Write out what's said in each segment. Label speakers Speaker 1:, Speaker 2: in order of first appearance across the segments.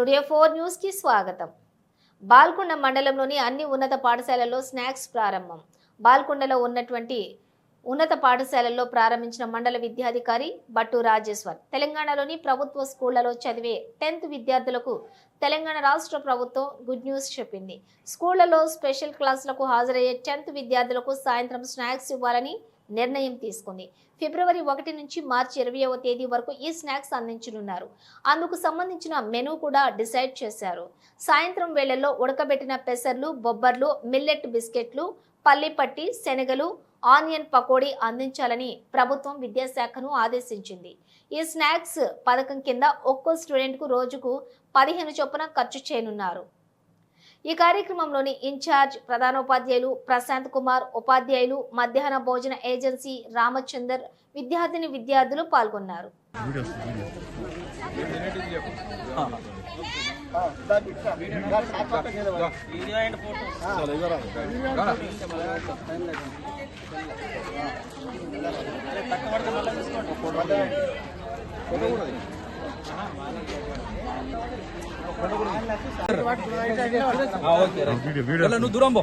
Speaker 1: Studio four న్యూస్కి స్వాగతం. బాల్కొండ మండలంలోని అన్ని ఉన్నత పాఠశాలల్లో స్నాక్స్ ప్రారంభం. బాల్కొండలో ఉన్నటువంటి ఉన్నత పాఠశాలల్లో ప్రారంభించిన మండల విద్యాధికారి బట్టు రాజేశ్వర్. తెలంగాణలోని ప్రభుత్వ స్కూళ్ళలో చదివే టెన్త్ విద్యార్థులకు తెలంగాణ రాష్ట్ర ప్రభుత్వం గుడ్ న్యూస్ చెప్పింది. స్కూళ్ళలో స్పెషల్ క్లాసులకు హాజరయ్యే టెన్త్ విద్యార్థులకు సాయంత్రం స్నాక్స్ ఇవ్వాలని నిర్ణయం తీసుకుంది. ఫిబ్రవరి ఒకటి నుంచి మార్చి ఇరవైవ తేదీ వరకు ఈ స్నాక్స్ అందించనున్నారు. అందుకు సంబంధించిన మెనూ కూడా డిసైడ్ చేశారు. సాయంత్రం వేళల్లో ఉడకబెట్టిన పెసర్లు బొబ్బర్లు మిల్లెట్ బిస్కెట్లు పల్లిపట్టి శనగలు ఆనియన్ పకోడీ అందించాలని ప్రభుత్వం విద్యాశాఖను ఆదేశించింది. ఈ స్నాక్స్ పథకం కింద ఒక్కో స్టూడెంట్కు రోజుకు పదిహేను చొప్పున ఖర్చు చేయనున్నారు. ఈ కార్యక్రమంలోని ఇన్ఛార్జ్ ప్రధానోపాధ్యాయులు ప్రశాంత్ కుమార్ ఉపాధ్యాయులు మధ్యాహ్న భోజన ఏజెన్సీ రామచందర్ విద్యార్థిని విద్యార్థులు పాల్గొన్నారు.
Speaker 2: ఓకే నువ్వు దూరం పో.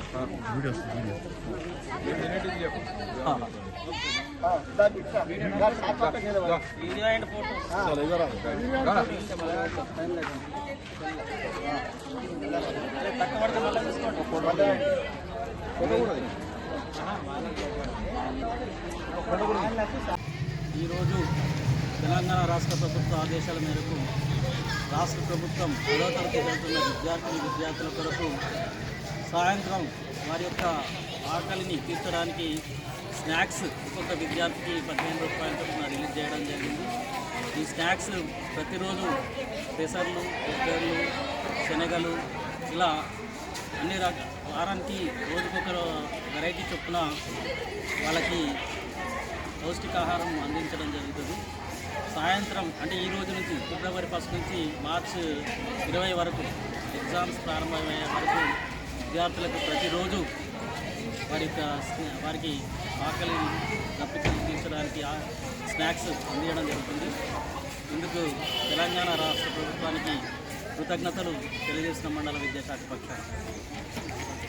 Speaker 3: ఈరోజు తెలంగాణ రాష్ట్ర ప్రభుత్వ ఆదేశాల మేరకు రాష్ట్ర ప్రభుత్వం పదో తరగతి చదువుతున్న విద్యార్థులు విద్యార్థుల కొరకు సాయంత్రం వారి యొక్క ఆకలిని తీర్చడానికి స్నాక్స్ ఒక్కొక్క విద్యార్థికి పదిహేను రూపాయల చొప్పున రిలీజ్ చేయడం జరిగింది. ఈ స్నాక్స్ ప్రతిరోజు పెసర్లు పెసర్లు శనగలు ఇలా అన్ని రక వారానికి రోజుకొక వెరైటీ చొప్పున వాళ్ళకి పౌష్టికాహారం అందించడం జరుగుతుంది. సాయంత్రం అంటే ఈ రోజు నుంచి ఫిబ్రవరి ఫస్ట్ నుంచి మార్చ్ ఇరవై వరకు ఎగ్జామ్స్ ప్రారంభమయ్యే వరకు విద్యార్థులకు ప్రతిరోజు వారి యొక్క వారికి ఆకలి దప్పికలు తీర్చడానికి స్నాక్స్ అందించడం జరుగుతుంది. ఇందుకు తెలంగాణ రాష్ట్ర ప్రభుత్వానికి కృతజ్ఞతలు తెలియజేసిన మండల విద్యాశాఖ పక్షాన.